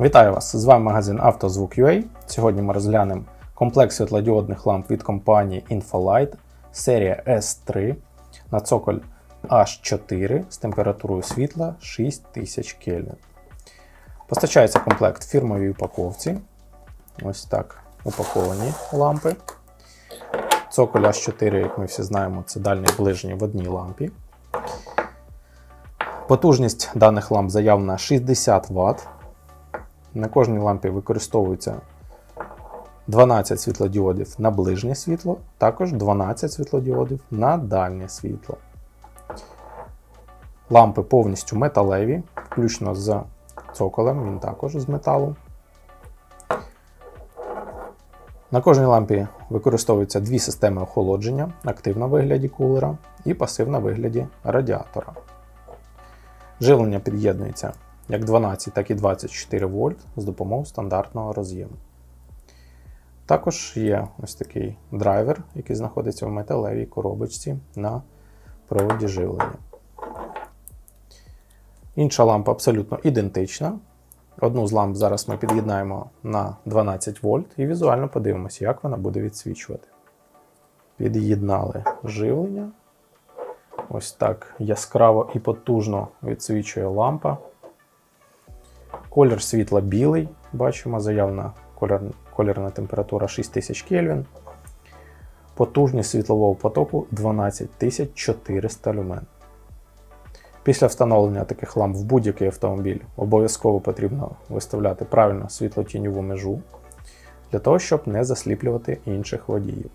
Вітаю вас! З вами магазин «Автозвук.UA». Сьогодні ми розглянемо комплекс світлодіодних ламп від компанії Infolight серія S3 на цоколь H4 з температурою світла 6000 Кельвін. Постачається комплект в фірмовій упаковці. Ось так упаковані лампи. Цоколь H4, як ми всі знаємо, це дальний ближній в одній лампі. Потужність даних ламп заявлена 60 Вт. На кожній лампі використовується 12 світлодіодів на ближнє світло, також 12 світлодіодів на дальнє світло. Лампи повністю металеві, включно з цоколем, він також з металу. На кожній лампі використовуються дві системи охолодження: активна в вигляді кулера і пасивна в вигляді радіатора. Живлення під'єднується як 12, так і 24 вольт з допомогою стандартного роз'єму. Також є ось такий драйвер, який знаходиться в металевій коробочці на проводі живлення. Інша лампа абсолютно ідентична. Одну з ламп зараз ми під'єднаємо на 12 вольт і візуально подивимося, як вона буде відсвічувати. Під'єднали живлення. Ось так яскраво і потужно відсвічує лампа. Колір світла білий, бачимо, заявна колір, колірна температура 6000 Кельвін. Потужність світлового потоку 12400 люмен. Після встановлення таких ламп в будь-який автомобіль обов'язково потрібно виставляти правильно світлотіньову межу для того, щоб не засліплювати інших водіїв.